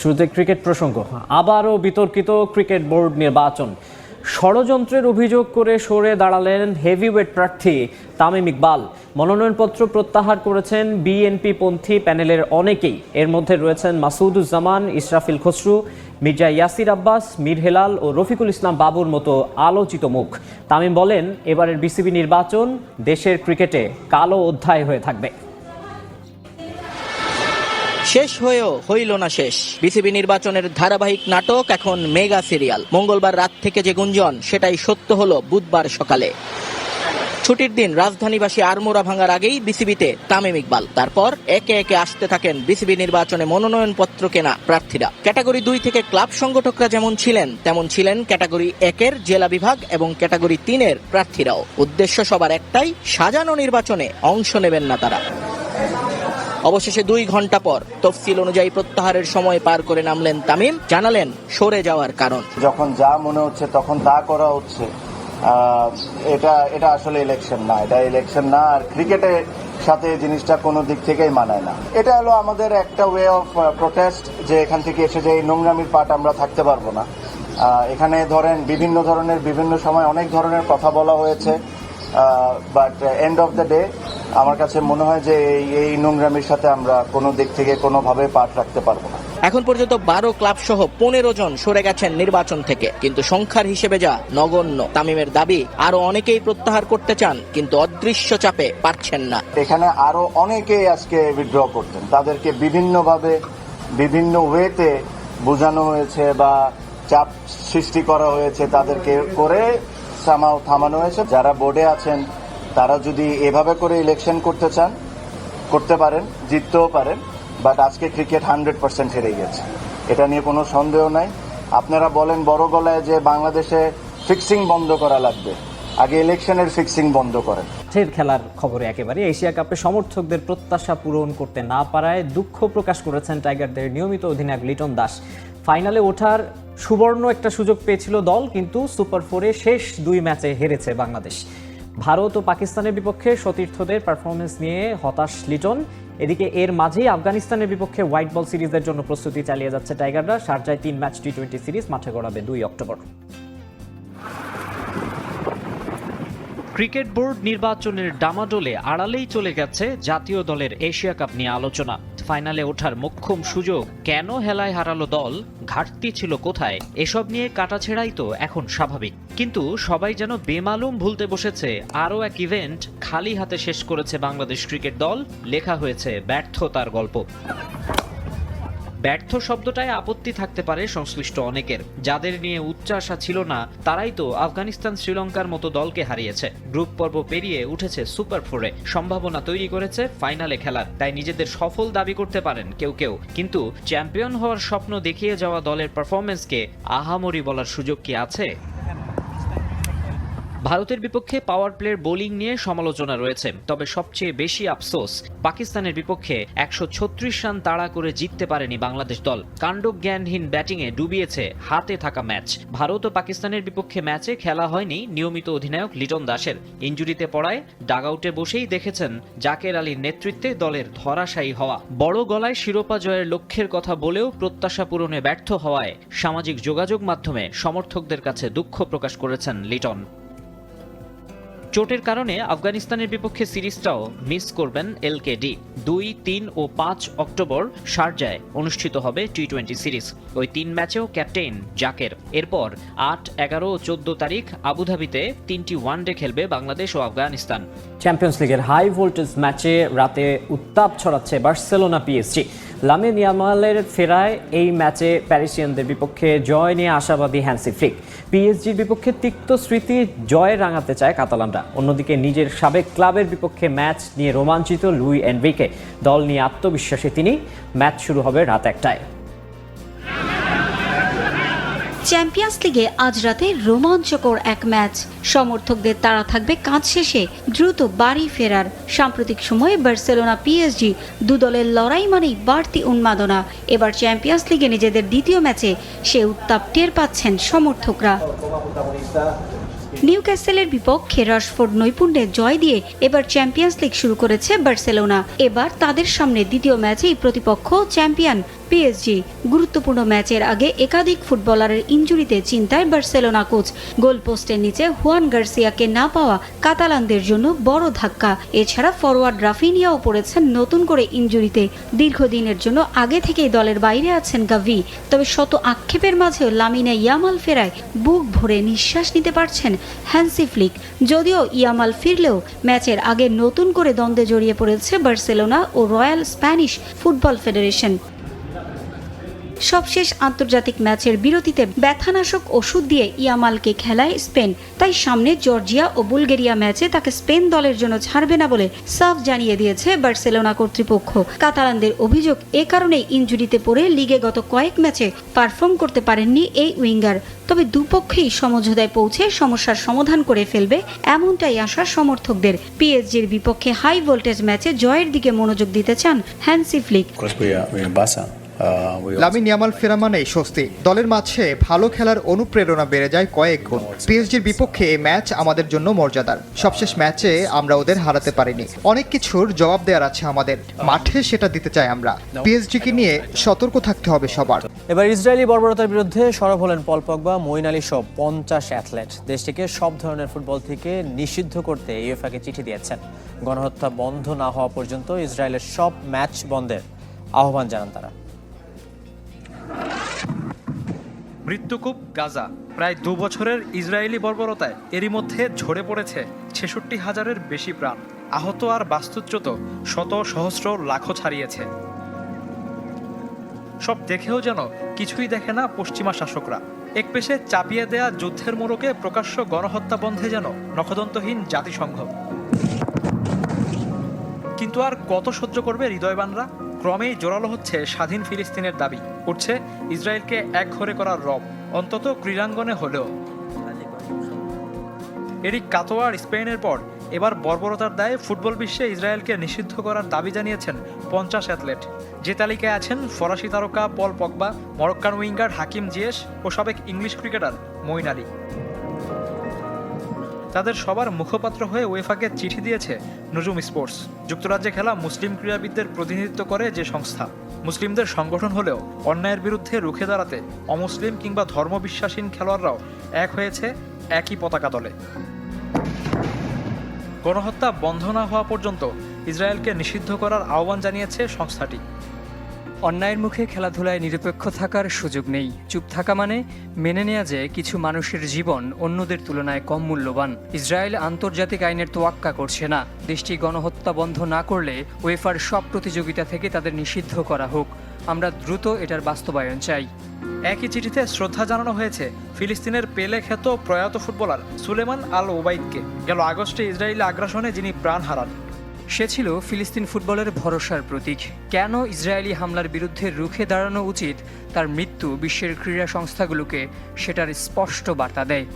শুরুতে ক্রিকেট প্রসঙ্গ। আবারও বিতর্কিত ক্রিকেট বোর্ড নির্বাচন। ষড়যন্ত্রের অভিযোগ করে সরে দাঁড়ালেন হেভিওয়েট প্রার্থী তামিম ইকবাল। মনোনয়নপত্র প্রত্যাহার করেছেন বিএনপি পন্থী প্যানেলের অনেকেই। এর মধ্যে রয়েছেন মাসুদুজ্জামান ইসরাফিল খসরু, মির্জা ইয়াসির আব্বাস, মীর হেলাল ও রফিকুল ইসলাম বাবুর মতো আলোচিত মুখ। তামিম বলেন, এবারের বিসিবি নির্বাচন দেশের ক্রিকেটে কালো অধ্যায় হয়ে থাকবে। শেষ হয়েও হইল না শেষ। বিসিবি নির্বাচনের ধারাবাহিক নাটক এখন মেগা সিরিয়াল। মঙ্গলবার রাত থেকে যে গুঞ্জন, সেটাই সত্য হলো বুধবার সকালে। ছুটির দিন রাজধানীবাসী আড়মোড়া ভাঙার আগেই বিসিবিতে তামিম ইকবাল। তারপর একে একে আসতে থাকেন বিসিবি নির্বাচনে মনোনয়নপত্র কেনা প্রার্থীরা। ক্যাটাগরি দুই থেকে ক্লাব সংগঠকরা যেমন ছিলেন, তেমন ছিলেন ক্যাটাগরি একের জেলা বিভাগ এবং ক্যাটাগরি তিনের প্রার্থীরাও। উদ্দেশ্য সবার একটাই, সাজানো নির্বাচনে অংশ নেবেন না তারা। অবশেষে দুই ঘণ্টা পর তফসিল অনুযায়ী প্রত্যাহারের সময় পার করে নামলেন তামিম। জানালেন, সরে যাওয়ার কারণ। যখন যা মনে হচ্ছে, তখন তা করা হচ্ছে। এটা এটা আসলে ইলেকশন না। এটা ইলেকশন না, আর ক্রিকেটের সাথে জিনিসটা কোনো দিক থেকেই মানায় না। এটা হলো আমাদের একটা ওয়ে অফ প্রোটেস্ট যে এখান থেকে এসে যে এই নোংরামির পাট আমরা থাকতে পারব না। এখানে ধরেন বিভিন্ন ধরনের, বিভিন্ন সময় অনেক ধরনের কথা বলা হয়েছে। But end of the day আমার কাছে মনে হয় যে এই এই নোংরামির সাথে আমরা কোনো দিক থেকে কোনোভাবে পাট রাখতে পারব না। এখন পর্যন্ত বারো ক্লাব সহ পনেরো জন সরে গেছেন নির্বাচন থেকে। কিন্তু সংখ্যার হিসেবে যা নগণ্য তামিমের দাবি আরও অনেকেই প্রত্যাহার করতে চান কিন্তু অদৃশ্য চাপে পারছেন না। এখানে আরও অনেকেই আজকে উইথড্র করতেন তাদেরকে বিভিন্নভাবে বিভিন্ন ওয়েতে বোঝানো হয়েছে বা চাপ সৃষ্টি করা হয়েছে তাদেরকে করে সামাও থামানো হয়েছে। যারা বোর্ডে আছেন তারা যদি এভাবে করে ইলেকশন করতে চান, করতে পারেন, জিততেও পারেন বাট আজকে ক্রিকেট হান্ড্রেড পার্সেন্ট হেরে গেছে। এটা নিয়ে কোনো সন্দেহ নাই। আপনারা বলেন বড় গলায় যে বাংলাদেশে ফিক্সিং বন্ধ করা লাগবে। আগে ইলেকশনের ফিক্সিং বন্ধ করেন। মাঠের খেলার খবরে একেবারে এশিয়া কাপে সমর্থকদের প্রত্যাশা পূরণ করতে না পারায় দুঃখ প্রকাশ করেছেন টাইগারদের নিয়মিত অধিনায়ক লিটন দাস। ফাইনালে ওঠার সুবর্ণ একটা সুযোগ পেয়েছিল দল, কিন্তু সুপার ফোরে শেষ দুই ম্যাচে হেরেছে বাংলাদেশ। ভারত ও পাকিস্তানের বিপক্ষে সতীর্থদের পারফরমেন্স নিয়ে হতাশ লিটন। এদিকে এর মাঝেই আফগানিস্তানের বিপক্ষে হোয়াইট বল সিরিজের জন্য প্রস্তুতি চালিয়ে যাচ্ছে টাইগাররা। শারজায় তিন ম্যাচ টি টোয়েন্টি সিরিজ মাঠে গড়াবে দুই অক্টোবর। ক্রিকেট বোর্ড নির্বাচনের ডামাডোলে আড়ালেই চলে গেছে জাতীয় দলের এশিয়া কাপ নিয়ে আলোচনা। ফাইনালে ওঠার মোক্ষম সুযোগ। কেন হেলায় হারালো দল? ঘাটতি ছিল কোথায়? এসব নিয়ে কাটাছেড়াই তো এখন স্বাভাবিক। কিন্তু সবাই যেন বেমালুম ভুলতে বসেছে। আরও এক ইভেন্ট খালি হাতে শেষ করেছে বাংলাদেশ ক্রিকেট দল। লেখা হয়েছে ব্যর্থতার গল্প। ব্যর্থ শব্দটায় আপত্তি থাকতে পারে সংশ্লিষ্ট অনেকের। যাদের নিয়ে উচ্চাশা ছিল না, তারাই তো আফগানিস্তান শ্রীলঙ্কার মতো দলকে হারিয়েছে। গ্রুপ পর্ব পেরিয়ে উঠেছে সুপার ফোরে। সম্ভাবনা তৈরি করেছে ফাইনালে খেলার। তাই নিজেদের সফল দাবি করতে পারেন কেউ কেউ। কিন্তু চ্যাম্পিয়ন হওয়ার স্বপ্ন দেখিয়ে যাওয়া দলের পারফরমেন্সকে আহামরি বলার সুযোগ কি আছে? ভারতের বিপক্ষে পাওয়ার প্লের বোলিং নিয়ে সমালোচনা রয়েছে। তবে সবচেয়ে বেশি আফসোস, পাকিস্তানের বিপক্ষে একশো ছত্রিশ রান তাড়া করে জিততে পারেনি বাংলাদেশ দল। কাণ্ডজ্ঞানহীন ব্যাটিংয়ে ডুবিয়েছে হাতে থাকা ম্যাচ। ভারত ও পাকিস্তানের বিপক্ষে ম্যাচে খেলা হয়নি নিয়মিত অধিনায়ক লিটন দাসের। ইঞ্জুরিতে পড়ায় ডাগআউটে বসেই দেখেছেন জাকের আলীর নেতৃত্বে দলের ধরাশায়ী হওয়া। বড় গলায় শিরোপা জয়ের লক্ষ্যের কথা বলেও প্রত্যাশা পূরণে ব্যর্থ হওয়ায় সামাজিক যোগাযোগ মাধ্যমে সমর্থকদের কাছে দুঃখ প্রকাশ করেছেন লিটন। চোটের কারণে আফগানিস্তানের বিপক্ষে সিরিজটাও মিস করবেন এলকেডি দুই, তিন ও পাঁচ অক্টোবর শারজায় অনুষ্ঠিত হবে টি টোয়েন্টি সিরিজ। ওই তিন ম্যাচেও ক্যাপ্টেন জাকের। এরপর আট, এগারো ও চোদ্দ তারিখ আবুধাবিতে তিনটি ওয়ানডে খেলবে বাংলাদেশ ও আফগানিস্তান। চ্যাম্পিয়ন্স লিগের হাই ভোল্টেজ ম্যাচে রাতে উত্তাপ ছড়াচ্ছে বার্সেলোনা পিএসজি লামিন ইয়ামালের ফেরায় এই ম্যাচে প্যারিসিয়ানদের বিপক্ষে জয় নিয়ে আশাবাদী হ্যান্সি ফ্লিক। পিএসজির বিপক্ষে তিক্ত স্মৃতি জয় রাঙাতে চায় কাতালানরা। অন্যদিকে নিজের সাবেক ক্লাবের বিপক্ষে ম্যাচ নিয়ে রোমাঞ্চিত লুই এনরিকে। দল নিয়ে আত্মবিশ্বাসী তিনি। ম্যাচ শুরু হবে রাত একটায়। চ্যাম্পিয়ন্স লিগে আজ রাতে রোমাঞ্চকর এক ম্যাচ। সমর্থকদের তাড়া থাকবে কাজ শেষে। দ্রুত বাড়ি ফেরার। সাম্প্রতিক সময়ে বার্সেলোনা পিএসজি দু দলের লড়াই মানেই বাড়তি উন্মাদনা। এবার চ্যাম্পিয়ন্স লিগে নিজেদের দ্বিতীয় ম্যাচে সে উত্তাপ টের পাচ্ছেন সমর্থকরা। নিউক্যাসেলের বিপক্ষে রাশফোর্ড নৈপুণ্যে জয় দিয়ে এবার চ্যাম্পিয়ন্স লিগ শুরু করেছে বার্সেলোনা। এবার তাদের সামনে দ্বিতীয় ম্যাচেই প্রতিপক্ষ চ্যাম্পিয়ন পিএসজি গুরুত্বপূর্ণ ম্যাচের আগে একাধিক ফুটবলারের ইঞ্জুরিতে চিন্তায় বার্সেলোনা কোচ। গোল পোস্টের নিচে হুয়ান গার্সিয়াকে না পাওয়া কাতালানদের জন্য বড় ধাক্কা। এছাড়া ফরওয়ার্ড রাফিনিয়াও পড়েছেন নতুন করে ইঞ্জুরিতে। দীর্ঘদিনের জন্য আগে থেকেই দলের বাইরে আছেন গাভি। তবে শত আক্ষেপের মাঝেও লামিনা ইয়ামাল ফেরায় বুক ভরে নিঃশ্বাস নিতে পারছেন হ্যান্সি ফ্লিক। যদিও ইয়ামাল ফিরলেও ম্যাচের আগে নতুন করে দ্বন্দ্বে জড়িয়ে পড়েছে বার্সেলোনা ও রয়্যাল স্প্যানিশ ফুটবল ফেডারেশন। সবশেষ আন্তর্জাতিক ম্যাচের বিরতিতে ব্যথানাশক ওষুধ দিয়ে ইয়ামালকে খেলায় স্পেন। তাই সামনে জর্জিয়া ও বুলগেরিয়া ম্যাচে তাকে স্পেন দলের জন্য ছাড়বে না বলে সাফ জানিয়ে দিয়েছে বার্সেলোনা কর্তৃপক্ষ। কাতালানদের অভিযোগ এ কারণেই ইনজুরিতে পড়ে লিগে গত কয়েক ম্যাচে পারফর্ম করতে পারেননি এই উইঙ্গার। তবে দুপক্ষেই সমঝোতায় পৌঁছে সমস্যার সমাধান করে ফেলবে এমনটাই আশা সমর্থকদের। পিএসজির বিপক্ষে হাই ভোল্টেজ ম্যাচে জয়ের দিকে মনোযোগ দিতে চান হ্যান্সি ফ্লিক। লামিন ইয়ামাল ফেরা মানেই স্বস্তি। দলের মাঝে ভালো খেলার অনুপ্রেরণা বেড়ে যায় কয়েক গুণ। পিএসজির বিপক্ষে এই ম্যাচ আমাদের জন্য মর্যাদার। সবশেষ ম্যাচে আমরা ওদের হারাতে পারিনি। অনেক কিছুর জবাব দেওয়ার আছে আমাদের। মাঠে সেটা দিতে চাই আমরা। পিএসজিকে নিয়ে সতর্ক থাকতে হবে সবার। এবার ইসরায়েলি বর্বরতার বিরুদ্ধে সরব হলেন পল পগবা মইন আলী সহ পঞ্চাশ অ্যাথলেট। দেশটিকে সব ধরনের ফুটবল থেকে নিষিদ্ধ করতে ইউএফাকে চিঠি দিয়েছেন। গণহত্যা বন্ধ না হওয়া পর্যন্ত ইসরায়েলের সব ম্যাচ বন্ধের আহ্বান জানান তারা। মৃত্যুকূপ গাজা। প্রায় দু বছরের ইসরায়েলি বর্বরতায় এরই মধ্যে ঝরে পড়েছে ছেষট্টি হাজারের বেশি প্রাণ। আহত আর বাস্তুচ্যুত শত সহস্র লাখো ছাড়িয়েছে। সব দেখেও যেন কিছুই দেখে না পশ্চিমা শাসকরা। এক পেশে চাপিয়ে দেয়া যুদ্ধের মোড়কে প্রকাশ্য গণহত্যা বন্ধে যেন নখদন্তহীন জাতিসংঘ। কিন্তু আর কত সহ্য করবে হৃদয়বানরা? ক্রমেই জোরালো হচ্ছে স্বাধীন ফিলিস্তিনের দাবি। উঠছে ইসরায়েলকে একঘরে করার রব, অন্তত ক্রীড়াঙ্গনে হলেও। এরিক কাতোয়ার স্পেনের পর এবার বর্বরতার দায়ে ফুটবল বিশ্বে ইসরায়েলকে নিষিদ্ধ করার দাবি জানিয়েছেন পঞ্চাশ অ্যাথলেট। যে তালিকায় আছেন ফরাসি তারকা Paul Pogba, Moroccan winger Hakim Ziyech ও সাবেক ইংলিশ ক্রিকেটার মইন আলী। তাদের সবার মুখপাত্র হয়ে ওয়েফাকে চিঠি দিয়েছে নজুম স্পোর্টস। যুক্তরাজ্যে খেলা মুসলিম ক্রীড়াবিদদের প্রতিনিধিত্ব করে যে সংস্থা। মুসলিমদের সংগঠন হলেও অন্যায়ের বিরুদ্ধে রুখে দাঁড়াতে অমুসলিম কিংবা ধর্মবিশ্বাসীন খেলোয়াড়রাও এক হয়েছে একই পতাকা দলে। গণহত্যা বন্ধ না হওয়া পর্যন্ত ইসরায়েলকে নিষিদ্ধ করার আহ্বান জানিয়েছে সংস্থাটি। অন্যায়ের মুখে খেলাধুলায় নিরপেক্ষ থাকার সুযোগ নেই। চুপ থাকা মানে মেনে নেওয়া যে কিছু মানুষের জীবন অন্যদের তুলনায় কম মূল্যবান। ইসরায়েল আন্তর্জাতিক আইনের তোয়াক্কা করছে না। দেশটি গণহত্যা বন্ধ না করলে ওয়েফার সব প্রতিযোগিতা থেকে তাদের নিষিদ্ধ করা হোক। আমরা দ্রুত এটার বাস্তবায়ন চাই। একই চিঠিতে শ্রদ্ধা জানানো হয়েছে, ফিলিস্তিনের পেলে খ্যাত প্রয়াত ফুটবলার সুলেমান আল ওবাইদকে গেল আগস্টে ইসরায়েলি আগ্রাসনে যিনি প্রাণ হারান। সে ছিল ফিলিস্তিন ফুটবলের ভরসার প্রতীক। কেন ইসরায়েলি হামলার বিরুদ্ধে রুখে দাঁড়ানো উচিত তার মৃত্যু বিশ্বের ক্রীড়া সংস্থাগুলোকে সেটার স্পষ্ট বার্তা দেয়।